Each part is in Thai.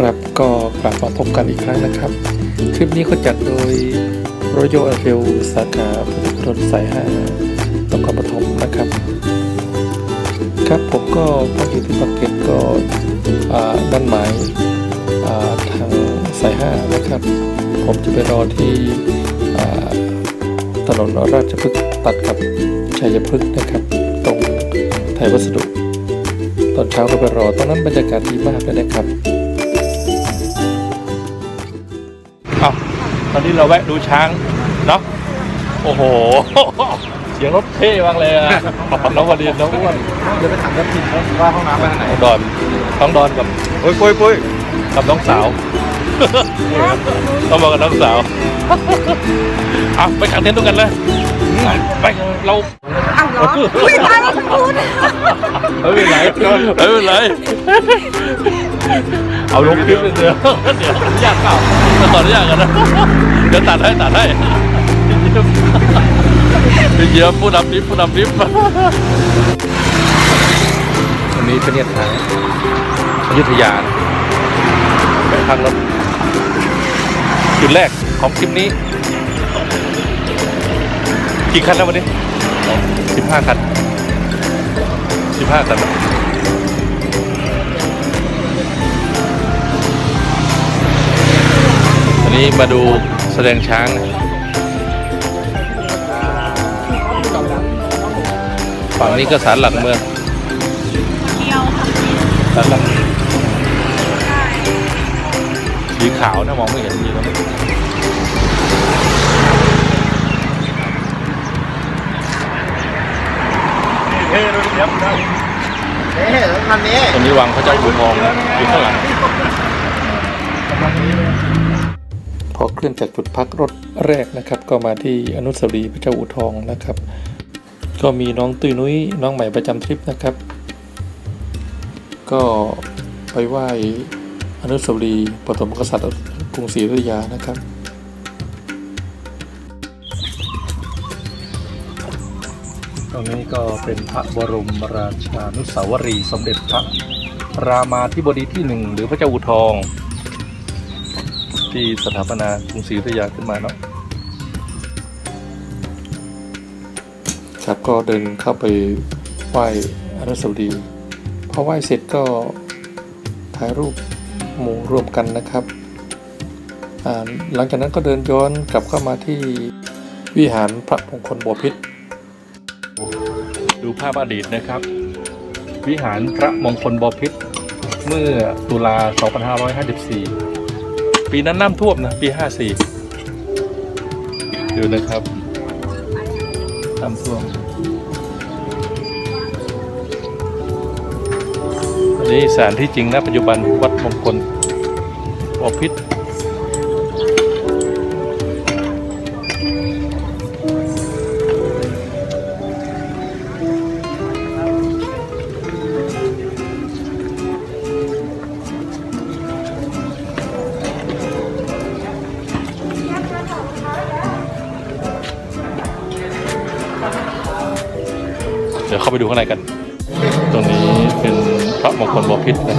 ครับก็กลับมาพบกันอีกครั้งนะครับ คลิปนี้ก็จัดโดย Royal a i r e l สาขาพุทธถนนสายห้านครปฐมนะครับ ครับผมก็พักอยู่ที่ปากเกร็ดก็ด้านหมายาทางสายห้านะครับ ผมจะไปรอที่ถนนราชพฤกษ์ตัดกับชัยพฤกษ์นะครับ ตรงไทยวัสดุ ตอนเช้าก็ไปรอตอนนั้นบรรยากาศดีมากเลยนะครับ ตอนนี้เราแวะดูช้างเนาะโอ้โห เสียงรถเท่มากเลยอะน้องวดีน้องอ้วนเดี๋ยวไปถามรถผิดว่าห้องน้ำไปทางไหนน้องดอนน้องดอนกับปุ้ยปุ้ยปุ้ยกับน้องสาวต้องบอกกับน้องสาวเอาไปขังเต็นท์ด้วยกันเลยไปเราอ้าวเหรอไม่ตายแล้วทั้งคู่เนี่ยไม่เป็นไรไม่เป็นไร เอาลงคลิปเลยเดี๋ยวเดี๋ยวอยากเปล่าต่อได้ยากกันนะเดี๋ยวตัดให้ตัดให้พี่เยี่ยมผู้นำลิฟผู้นำลิฟวันนี้เป็นเนี่ยทางอยุธยาไปทางรถจุดแรกของคลิปนี้ กี่คันแล้ววันนี้สิบห้าคันสิบห้าคัน นี้มาดูแสดงช้างฝั่งนี้ก็สารหลักเมืองสารหลักสีขาวนะมองไม่เห็นดีแล้วเฮ้ยรถเดี๋ยวเฮ้ยรถคันนี้ตรงนี้วังพระเจ้าอยู่ทองอยู่ข้างหลัง อเคลื่อนจากจุดพักรถแรกนะครับ ก็มาที่อนุสาวรีย์พระเจ้าอู่ทองนะครับ ก็มีน้องตุ้ยนุ้ยน้องใหม่ประจำทริปนะครับ ก็ไปไหว้อนุสาวรีย์ปฐมกษัตริย์กรุงศรีอยุธยานะครับตรงนี้ก็เป็นพระบรมราชานุสาวรีย์สมเด็จพระรามาธิบดีที่หนึ่งหรือพระเจ้าอู่ทอง ที่สถาปนากรุงศรีอยุธยาขึ้นมาเนาะครับก็เดินเข้าไปไหว้อนุสาวรีย์พอไหว้เสร็จก็ถ่ายรูปหมู่รวมกันนะครับ หลังจากนั้นก็เดินย้อนกลับเข้ามาที่วิหารพระมงคลบัวพิษ ดูภาพอดีตนะครับ วิหารพระมงคลบพิษเมื่อตุลา 2554 ปีนั้นน้ำท่วมนะ ปี54ดูนะครับน้ำท่วมอันนี้สถานที่จริงนะปัจจุบันวัดมงคลบพิษาไปดูข้างในกัน ตรงนี้เป็นพระมงคลบพิษนะ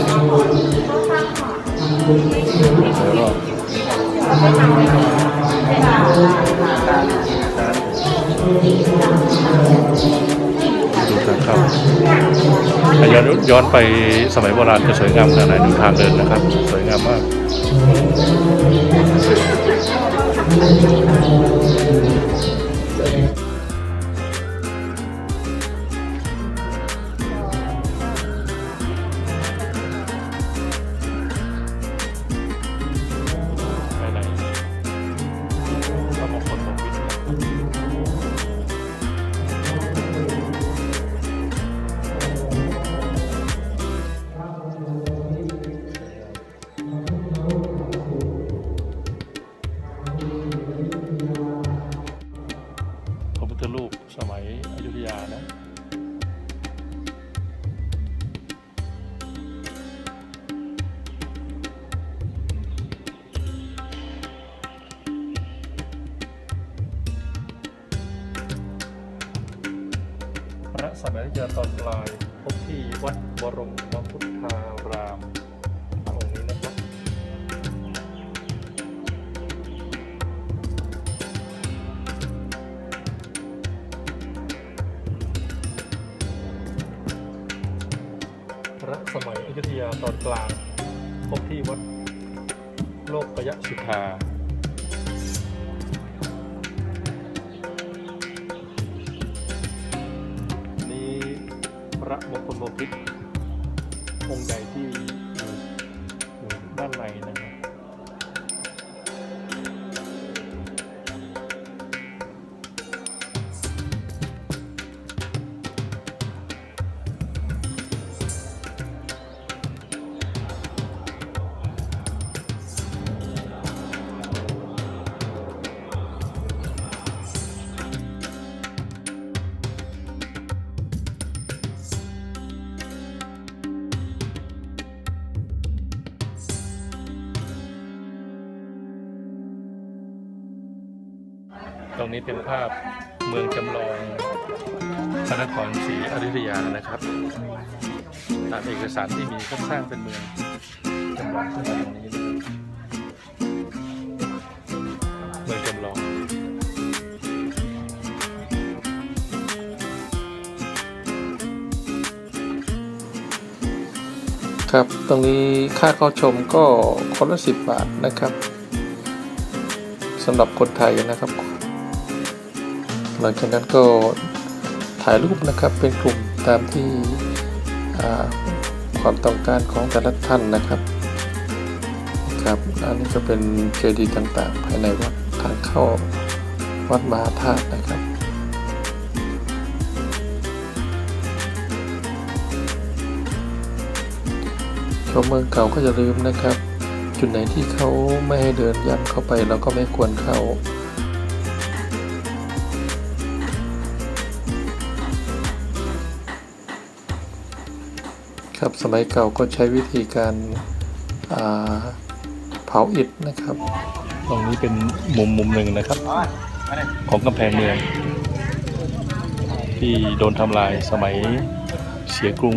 ดูทางเข้าถ้าย้อนย้อนไปสมัยโบราณจะสวยงามขนาดไหนดูทางเดินนะครับ สวยงามมาก ตอนกลางพบที่วัดโลกกยสุธา รงนี้เป็นภาพเมืองจำลองพระนครศรีอยุธยานะครับ ตามเอกสารที่มีก็สร้างเป็นเมืองจำลองขึ้นมาตรงนี้นะครับเมืองจำลองครับ ตรงนี้ค่าเข้าชมก็คนละสิบบาทนะครับสำหรับคนไทยนะครับ หลังจากนั้นก็ถ่ายรูปนะครับเป็นกลุ่มตามที่ความต้องการของแต่ละท่านนะครับครับอันนี้ก็เป็นเจดีย์ต่างๆ ภายในวัดทางเข้าวัดมหาธาตุนะครับชมเมืองเก่าก็อย่าลืมนะครับ จุดไหนที่เขาไม่ให้เดินย้ำเข้าไปเราก็ไม่ควรเข้า ครับสมัยเก่าก็ใช้วิธีการเผาอิฐนะครับ ตรงนี้เป็นมุมมุมหนึ่งนะครับ ของกำแพงเมือง ที่โดนทำลายสมัยเสียกรุง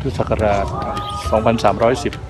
พุทธศักราช 2310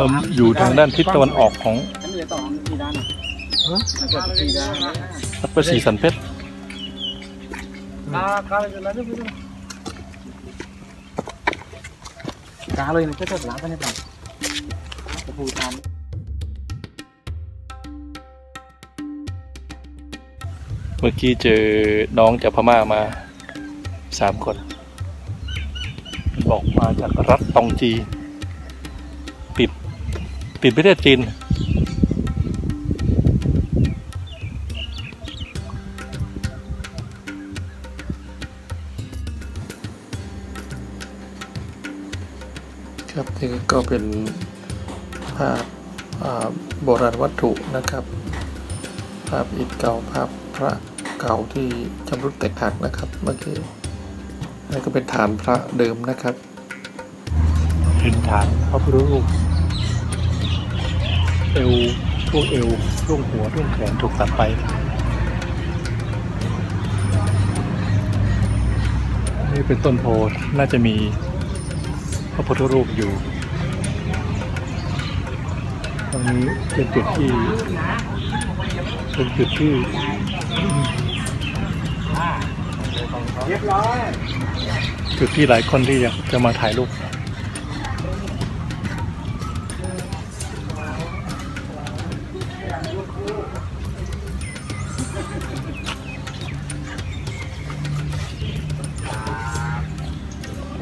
ผมอยู่ทางด้านทิศตะวันออกของอันนี้ต่อกี่ด้านมันเกิดกี่ด้านวัดพระศรีสันเพชรกาเลยแล้วนี่กาเลยนะก็จะล้างไปในปากกระปูตามเมื่อกี้เจอน้องจากพม่ามาสามคน บอกมาจากรัฐตองจี ติดประเทศจีน ครับนี่ก็เป็นภาพอ่าโบราณวัตถุนะครับ ภาพอิฐเก่าภาพพระเก่าที่ชำรุดแตกหักนะครับเมื่อกี้นั่นก็เป็นฐานพระเดิมนะครับ เป็นฐานพระพุทธรูป เอวช่วงเอวช่วงหัวช่วงแขนถูกตัดไปนี่เป็นต้นโพธิ์น่าจะมีพระพุทธรูปอยู่ ตรงนี้เป็นจุดที่เป็นจุดที่เรียบร้อยจุดที่หลายคนที่อยากจะมาถ่ายรูป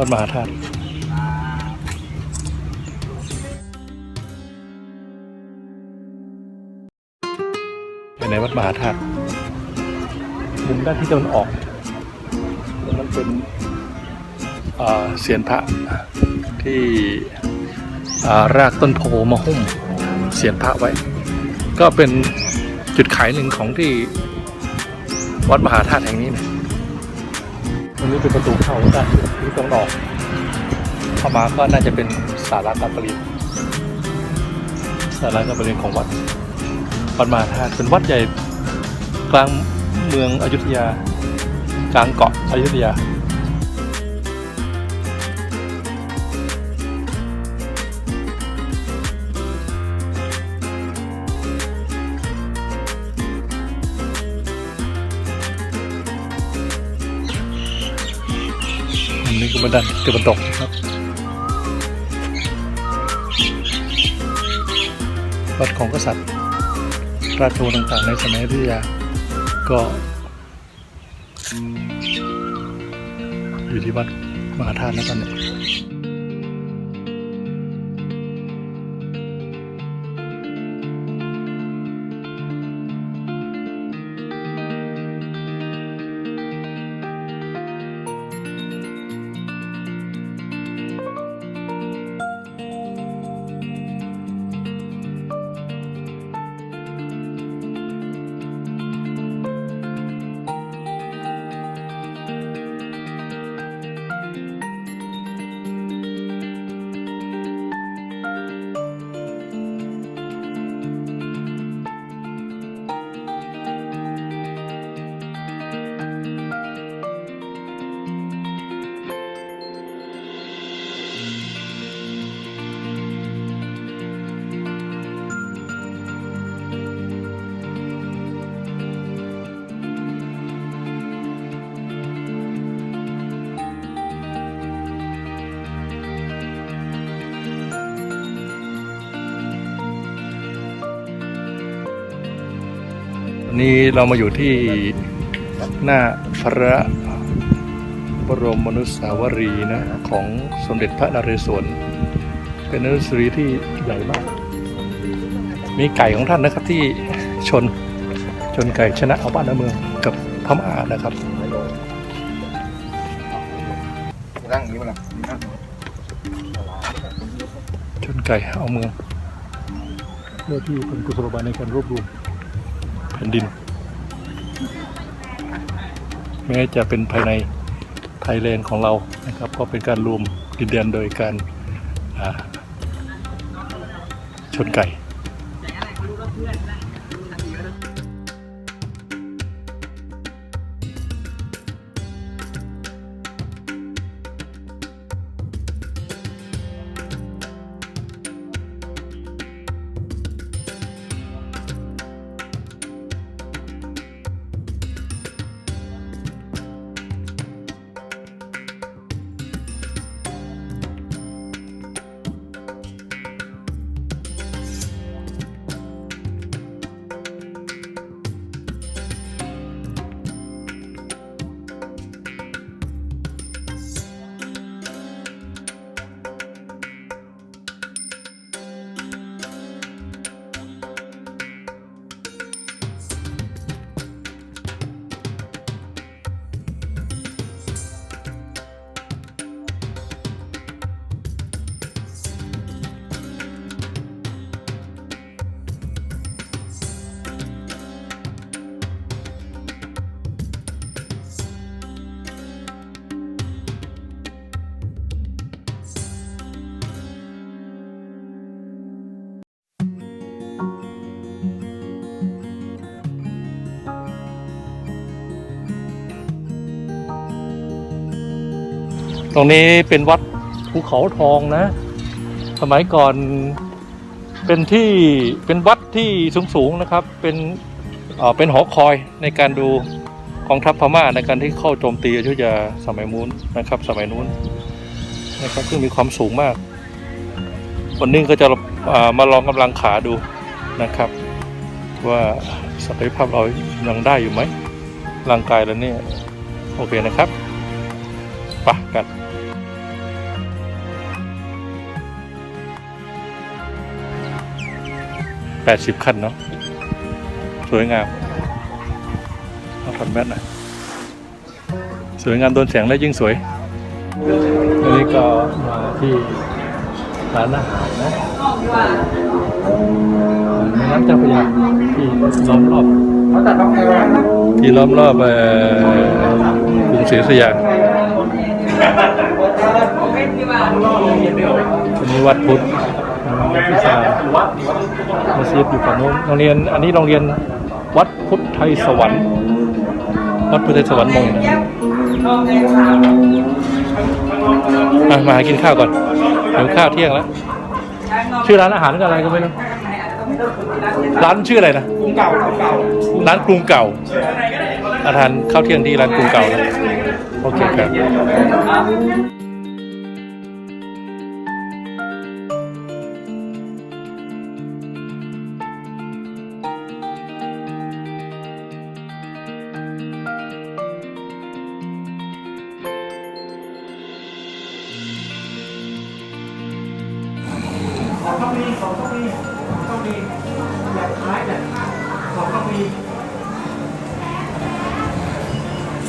วัดมหาธาตุอยู่ในวัดมหาธาตุมุมด้านที่ตะวันออกมันเป็นเสียนพระที่รากต้นโพมาหุ้มเสียนพระไว้ ก็เป็นจุดขายหนึ่งของที่วัดมหาธาตุแห่งนี้นะ ตรงนี้เป็นประตูเข้าด้านที่ตรงออกเข้ามาก็น่าจะเป็นศาลาการประเรียนศาลาการประเรียนของวัดวัดมาธาตุเป็นวัดใหญ่กลางเมืองอยุธยา กลางเกาะอยุธยา อันนี้ก็บันดันตะวันตกนะครับวัดของกษัตริย์ ราชวงศ์ต่างๆ ในสมัยอยุธยาก็ อยู่ที่วัดมหาธาตุแล้วตอนนี้ นี้เรามาอยู่ที่หน้าพระบรมมนุสาวรีนะของสมเด็จพระนเรศวรเป็นอนุสรีที่ใหญ่มาก มีไก่ของท่านนะครับที่ชนชนไก่ชนะเอาบ้านเอาเมืองกับพม่านะครับนั่งอย่างนี้มั้งล่ะนั่งชนไก่เอาเมืองเพื่อที่เป็นกุศโลบายในการรวบรวม ผ่นดิน แม้จะเป็นภายในไทยแลนด์ของเรานะครับ ก็เป็นการรวมดินแดนโดยการชนไก่ ตรงนี้เป็นวัดภูเขาทองนะ สมัยก่อนเป็นที่เป็นวัดที่สูงๆนะครับ เป็นเป็นหอคอยในการดูกองทัพพม่าในการที่เข้าโจมตีอยุธยาสมัยมูนนะครับ สมัยนู้นนะครับซึ่งมีความสูงมาก วันนี้ก็จะมาลองกำลังขาดูนะครับ ว่าศักยภาพเรายังได้อยู่ไหมร่างกายแล้วเนี่ยโอเคนะครับปะกัน ปดสิบคันเนาะสวยงามเอาทำแมทหน่อยสวยงามโดนแสงแล้วยิ่งสวยอันนี้ก็มาที่ร้านอาหารนะแม่น้ำเจ้าพระยาที่ล้อมรอบที่ล้อมรอบเอ่อกรุงศรีอยุธยาอันนี้วัดพุทธ พิซามัสยิดอยู่ฝั่งโน้นโรงเรียนอันนี้โรงเรียนวัดพุทธไทยสวรรค์วัดพุทธไทยสวรรค์มงมาหากินข้าวก่อนเดี๋ยวข้าวเที่ยงแล้วชื่อร้านอาหารก็อะไรก็ไม่รู้ร้านชื่ออะไรนะกรุงเก่ากรุงเก่าร้านกรุงเก่า อาทานข้าวเที่ยงที่ร้านกรุงเก่าโอเคครับ ต้องมีของต้องมีของต้องมีอยากขายแต่ของต้องมี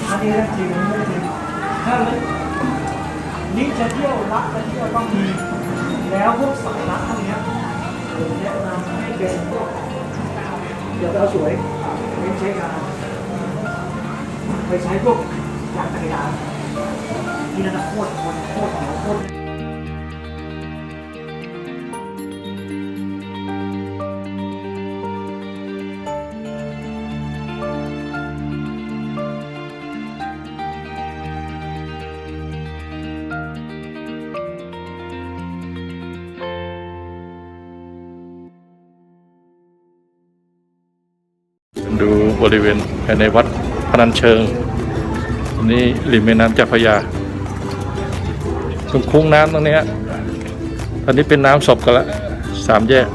อันนี้เรื่องจริงไม่จริงถ้านี่จะเที่ยวรักจะเที่ยวต้องมี แล้วพวกสายรักพวกเนี้ยผมแนะนำให้เป็นพวกเดี๋ยวเราสวยไม่ใช้งานไปใช้พวกยางจักรยานที่นั่นะโคตรโคตรโคตรเหนียวโคตร บริเวณภายในวัดพนัญเชิงอันนี้ริมแม่น้ำเจ้าพระยาตรงคุ้งน้ำตรงนี้ตอนนี้เป็นน้ำศพกันละสามแยก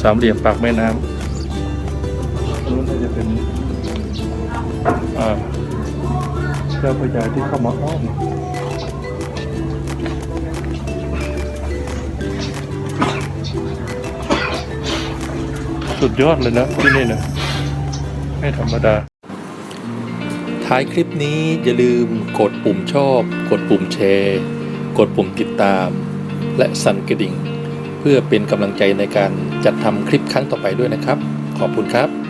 สามเหลี่ยมปากแม่น้ำนู้นน่าจะเป็นเจ้าพระยาที่เข้ามาอ้อม สุดยอดเลยนะที่นี่นะไม่ธรรมดา ท้ายคลิปนี้อย่าลืมกดปุ่มชอบ กดปุ่มแชร์ กดปุ่มติดตาม และสั่นกระดิ่ง เพื่อเป็นกำลังใจในการจัดทำคลิปครั้งต่อไปด้วยนะครับ ขอบคุณครับ